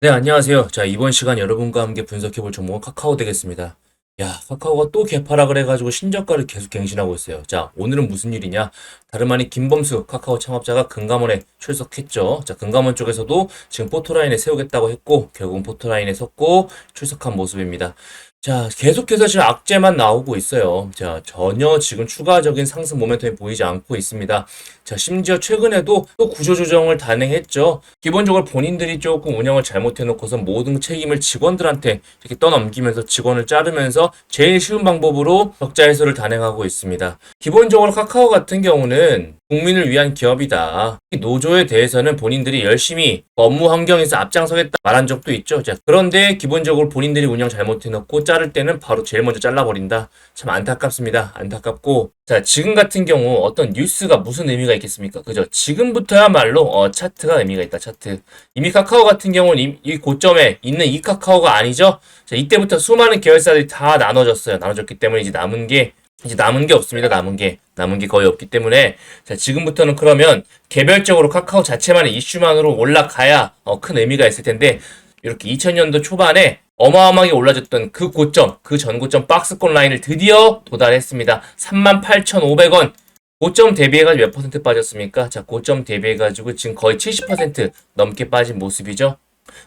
네, 안녕하세요. 자, 이번 시간 여러분과 함께 분석해 볼 종목은 카카오 되겠습니다. 야, 카카오가 또 개파락을 해가지고 신저가를 계속 갱신하고 있어요. 자, 오늘은 무슨 일이냐? 다름 아닌 김범수 카카오 창업자가 금감원에 출석했죠. 자, 금감원 쪽에서도 지금 포토라인에 세우겠다고 했고, 결국은 포토라인에 섰고 출석한 모습입니다. 자, 계속해서 지금 악재만 나오고 있어요. 자, 전혀 지금 추가적인 상승 모멘텀이 보이지 않고 있습니다. 자, 심지어 최근에도 또 구조조정을 단행했죠. 기본적으로 본인들이 조금 운영을 잘못해놓고서 모든 책임을 직원들한테 이렇게 떠넘기면서 직원을 자르면서 제일 쉬운 방법으로 적자 해소를 단행하고 있습니다. 기본적으로 카카오 같은 경우는 국민을 위한 기업이다. 이 노조에 대해서는 본인들이 열심히 업무 환경에서 앞장서겠다 말한 적도 있죠. 자, 그런데 기본적으로 본인들이 운영 잘못해놓고 자를 때는 바로 제일 먼저 잘라버린다. 참 안타깝습니다. 안타깝고 자, 지금 같은 경우 어떤 뉴스가 무슨 의미가 있겠습니까? 그죠? 지금부터야말로 어, 차트가 의미가 있다. 차트. 이미 카카오 같은 경우는 이, 이 고점에 있는 이 카카오가 아니죠. 자, 이때부터 수많은 계열사들이 다 나눠졌어요. 나눠졌기 때문에 이제 남은 게 이제 남은 게 없습니다. 남은 게 남은 게 거의 없기 때문에 자, 지금부터는 그러면 개별적으로 카카오 자체만의 이슈만으로 올라가야 어, 큰 의미가 있을 텐데 이렇게 2000년도 초반에 어마어마하게 올라졌던 그 고점, 그 전고점 박스권 라인을 드디어 도달했습니다. 38,500원. 고점 대비해가지고 몇 퍼센트 빠졌습니까? 자, 고점 대비해가지고 지금 거의 70% 넘게 빠진 모습이죠.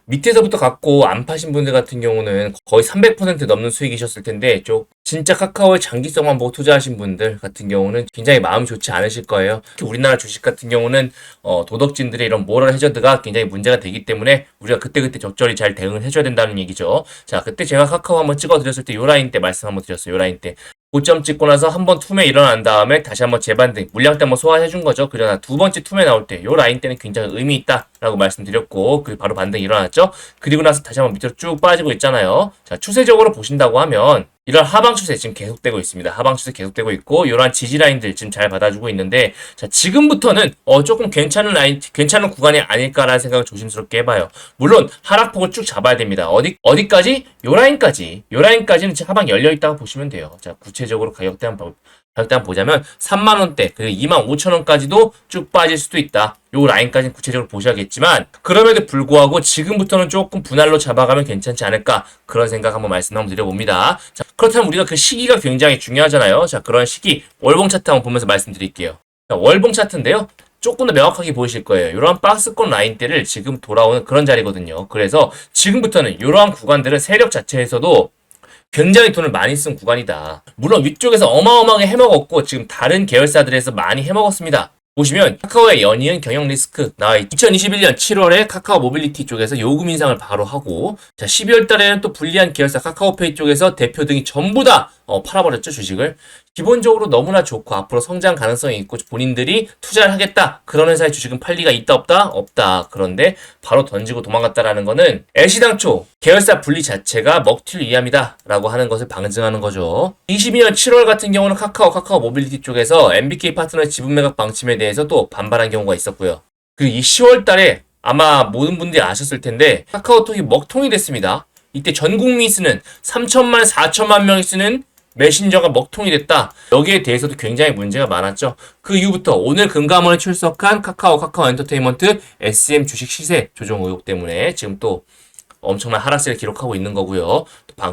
밑에서부터 갖고 안 파신 분들 같은 경우는 거의 300% 넘는 수익이셨을 텐데, 좀 진짜 카카오의 장기성만 보고 투자하신 분들 같은 경우는 굉장히 마음이 좋지 않으실 거예요. 특히 우리나라 주식 같은 경우는 어, 도덕진들의 이런 모럴 해저드가 굉장히 문제가 되기 때문에 우리가 그때그때 적절히 잘 대응을 해줘야 된다는 얘기죠. 자, 그때 제가 카카오 한번 찍어드렸을 때 요 라인 때 말씀 한번 드렸어요. 요 라인 때. 고점 찍고 나서 한 번 투매 일어난 다음에 다시 한번 재반등 물량 때 한번 소화해 준 거죠. 그러나 두 번째 투매 나올 때 요 라인 때는 굉장히 의미 있다라고 말씀드렸고 그 바로 반등이 일어났죠. 그리고 나서 다시 한번 밑으로 쭉 빠지고 있잖아요. 자 추세적으로 보신다고 하면 이런 하방 추세 지금 계속되고 있습니다. 하방 추세 계속되고 있고 이러한 지지 라인들 지금 잘 받아주고 있는데 자 지금부터는 어 조금 괜찮은 라인 괜찮은 구간이 아닐까라는 생각을 조심스럽게 해봐요. 물론 하락폭을 쭉 잡아야 됩니다. 어디 어디까지? 요 라인까지 요 라인까지는 지금 하방 열려 있다고 보시면 돼요. 자 구체적으로 가격대 한번 가격대 한번 보자면 3만 원대 그리고 2만 5천 원까지도 쭉 빠질 수도 있다. 요 라인까지는 구체적으로 보셔야겠지만 그럼에도 불구하고 지금부터는 조금 분할로 잡아가면 괜찮지 않을까 그런 생각 한번 말씀 한번 드려봅니다. 자 그렇다면 우리가 그 시기가 굉장히 중요하잖아요. 자 그런 시기 월봉 차트 한번 보면서 말씀드릴게요. 자, 월봉 차트인데요. 조금 더 명확하게 보이실 거예요. 이러한 박스권 라인대를 지금 돌아오는 그런 자리거든요. 그래서 지금부터는 이러한 구간들은 세력 자체에서도 굉장히 돈을 많이 쓴 구간이다. 물론 위쪽에서 어마어마하게 해먹었고 지금 다른 계열사들에서 많이 해먹었습니다. 보시면 카카오의 연이은 경영 리스크 나와 있 2021년 7월에 카카오 모빌리티 쪽에서 요금 인상을 바로 하고 자 12월 달에는 또 불리한 계열사 카카오페이 쪽에서 대표 등이 전부 다 어, 팔아버렸죠 주식을. 기본적으로 너무나 좋고 앞으로 성장 가능성이 있고 본인들이 투자를 하겠다. 그런 회사의 주식은 팔 리가 있다 없다? 없다. 그런데 바로 던지고 도망갔다라는 거는 애시당초 계열사 분리 자체가 먹튀를 이함이다. 라고 하는 것을 방증하는 거죠. 22년 7월 같은 경우는 카카오 카카오 모빌리티 쪽에서 MBK 파트너의 지분 매각 방침에 대해서 또 반발한 경우가 있었고요. 그리고 이 10월 달에 아마 모든 분들이 아셨을 텐데 카카오톡이 먹통이 됐습니다. 이때 전 국민이 쓰는 3천만 4천만 명이 쓰는 메신저가 먹통이 됐다. 여기에 대해서도 굉장히 문제가 많았죠. 그 이후부터 오늘 금감원에 출석한 카카오 카카오 엔터테인먼트 SM 주식 시세 조정 의혹 때문에 지금 또 엄청난 하락세를 기록하고 있는 거고요.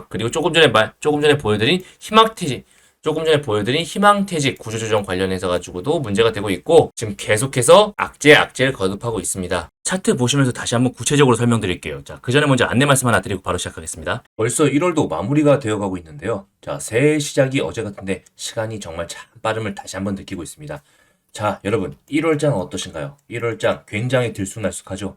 그리고 조금 전에 말 조금 전에 보여드린 희망퇴직 조금 전에 보여드린 희망퇴직 구조조정 관련해서 가지고도 문제가 되고 있고 지금 계속해서 악재 악재를 거듭하고 있습니다. 차트 보시면서 다시 한번 구체적으로 설명드릴게요. 자, 그 전에 먼저 안내 말씀 하나 드리고 바로 시작하겠습니다. 벌써 1월도 마무리가 되어가고 있는데요. 자, 새해 시작이 어제 같은데 시간이 정말 참 빠름을 다시 한번 느끼고 있습니다. 자, 여러분, 1월장 어떠신가요? 1월장 굉장히 들쑥날쑥하죠?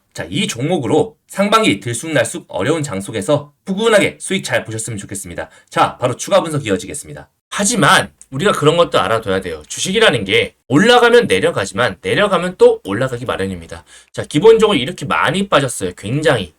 자, 이 종목으로 상반기 들쑥날쑥 어려운 장 속에서 푸근하게 수익 잘 보셨으면 좋겠습니다. 자, 바로 추가 분석 이어지겠습니다. 하지만 우리가 그런 것도 알아둬야 돼요. 주식이라는 게 올라가면 내려가지만 내려가면 또 올라가기 마련입니다. 자, 기본적으로 이렇게 많이 빠졌어요. 굉장히.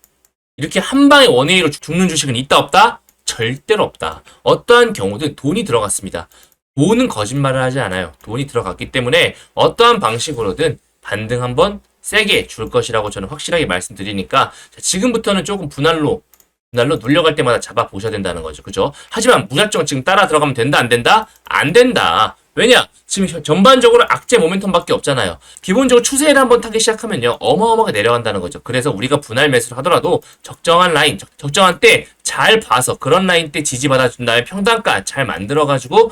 이렇게 한 방에 원웨이로 죽는 주식은 있다 없다? 절대로 없다. 어떠한 경우든 돈이 들어갔습니다. 돈은 거짓말을 하지 않아요. 돈이 들어갔기 때문에 어떠한 방식으로든 반등 한번 세게 줄 것이라고 저는 확실하게 말씀드리니까 자, 지금부터는 조금 분할로 분할로 눌려갈 때마다 잡아 보셔야 된다는 거죠. 그죠? 하지만 무작정 지금 따라 들어가면 된다 안 된다? 안 된다. 왜냐? 지금 현- 전반적으로 악재 모멘텀밖에 없잖아요. 기본적으로 추세를 한번 타기 시작하면요. 어마어마하게 내려간다는 거죠. 그래서 우리가 분할 매수를 하더라도 적정한 라인, 적, 적정한 때 잘 봐서 그런 라인 때 지지받아 준 다음에 평단가 잘 만들어 가지고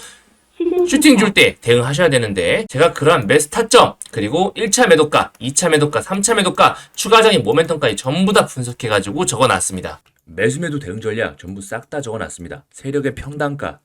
슈팅 줄 때 대응하셔야 되는데 제가 그러한 매수 타점 그리고 1차 매도가, 2차 매도가, 3차 매도가 추가적인 모멘텀까지 전부 다 분석해 가지고 적어 놨습니다. 매수 매도 대응 전략 전부 싹 다 적어 놨습니다. 세력의 평단가,